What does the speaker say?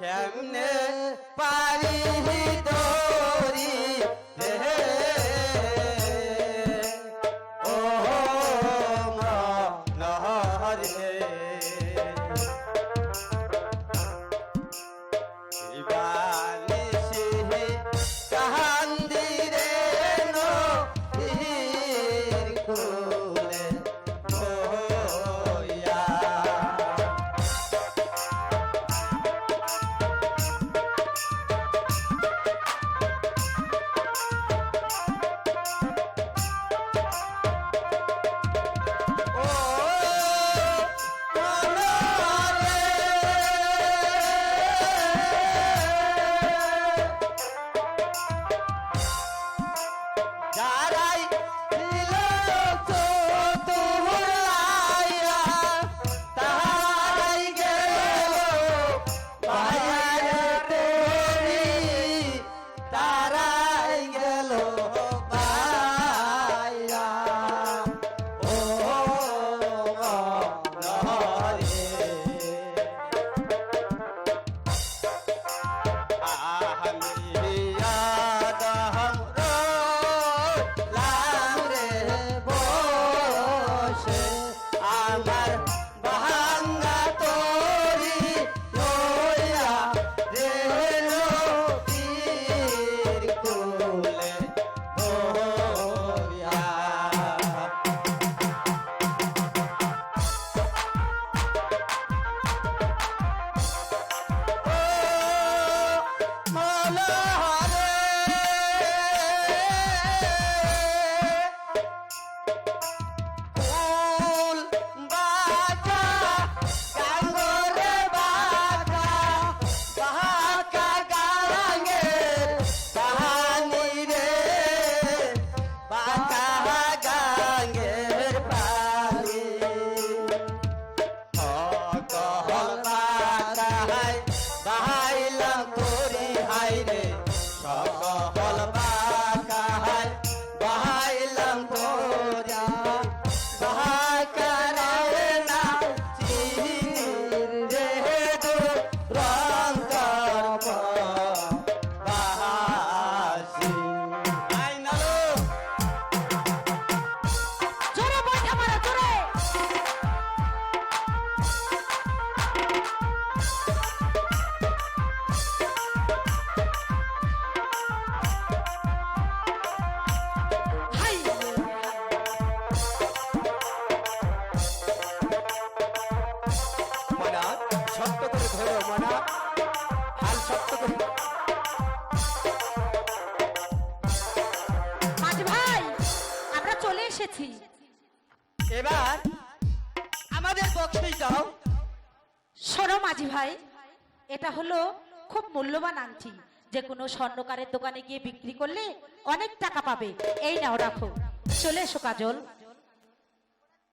কেমনে পারি তোরি রে। ও নহরে। বাধাই বাহাইলাম হাই রে সকল এসেছি। এবার আমাদের বক্সই দাও শোনো মাঝি ভাই, এটা হলো খুব মূল্যবান আংটি। যে কোনো স্বর্ণকারের দোকানে গিয়ে বিক্রি করলে অনেক টাকা পাবে। এই নাও রাখো। চলে এসো কাজল।